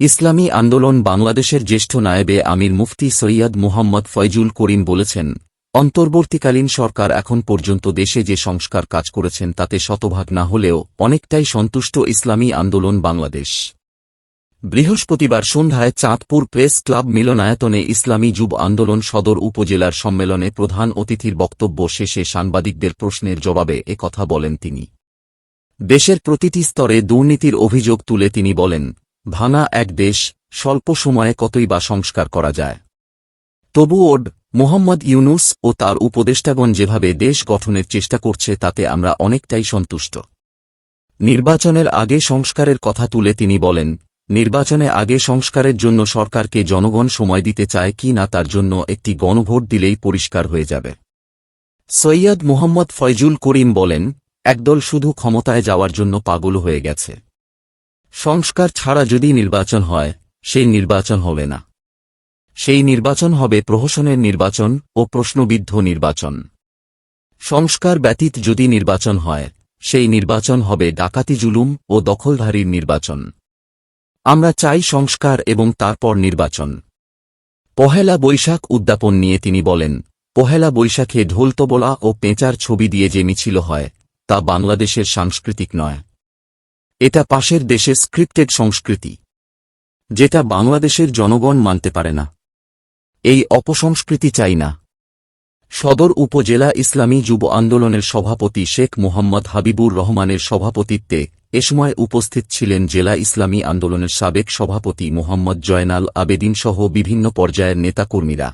ইসলামী আন্দোলন বাংলাদেশের জ্যেষ্ঠ নায়েবে আমির মুফতি সৈয়দ মুহাম্মদ ফয়জুল করিম বলেছেন, অন্তর্বর্তীকালীন সরকার এখন পর্যন্ত দেশে যে সংস্কার কাজ করেছেন তাতে শতভাগ না হলেও অনেকটাই সন্তুষ্ট ইসলামী আন্দোলন বাংলাদেশ। বৃহস্পতিবার সন্ধ্যায় চাঁদপুর প্রেস ক্লাব মিলনায়তনে ইসলামী যুব আন্দোলন সদর উপজেলার সম্মেলনে প্রধান অতিথির বক্তব্য শেষে সাংবাদিকদের প্রশ্নের জবাবে কথা বলেন তিনি। দেশের প্রতিটি স্তরে দুর্নীতির অভিযোগ তুলে তিনি বলেন ভাঙা এক দেশ স্বল্প সময়ে কতই বা সংস্কার করা যায়? তবুও মোহাম্মদ ইউনুস ও তার উপদেষ্টাগণ যেভাবে দেশ গঠনের চেষ্টা করছে তাতে আমরা অনেকটাই সন্তুষ্ট। নির্বাচনের আগে সংস্কারের কথা তুলে তিনি বলেন, নির্বাচনে আগে সংস্কারের জন্য সরকারকে জনগণ সময় দিতে চায় কি না তার জন্য একটি গণভোট দিলেই পরিষ্কার হয়ে যাবে। সৈয়দ মোহাম্মদ ফয়জুল করিম বলেন, একদল শুধু ক্ষমতায় যাওয়ার জন্য পাগল হয়ে গেছে। সংস্কার ছাড়া যদি নির্বাচন হয়, সেই নির্বাচন হবে না। সেই নির্বাচন হবে প্রহসনের নির্বাচন ও প্রশ্নবিদ্ধ নির্বাচন। সংস্কার ব্যতীত যদি নির্বাচন হয়, সেই নির্বাচন হবে ডাকাতি জুলুম ও দখলধারীর নির্বাচন। আমরা চাই সংস্কার এবং তারপর নির্বাচন। পহেলা বৈশাখ উদ্যাপন নিয়ে তিনি বলেন, পহেলা বৈশাখে ঢোলতবলা ও পেঁচার ছবি দিয়ে যে মিছিল হয়, তা বাংলাদেশের সাংস্কৃতিক নয়। এটা পাশের দেশের স্ক্রিপ্টেড সংস্কৃতি, যেটা বাংলাদেশের জনগণ মানতে পারে না। এই অপসংস্কৃতি চাই না। সদর উপজেলা ইসলামী যুব আন্দোলনের সভাপতি শেখ মোহাম্মদ হাবিবুর রহমানের সভাপতিত্বে এ সময় উপস্থিত ছিলেন জেলা ইসলামী আন্দোলনের সাবেক সভাপতি মোহাম্মদ জয়নাল আবেদিন সহ বিভিন্ন পর্যায়ের নেতাকর্মীরা।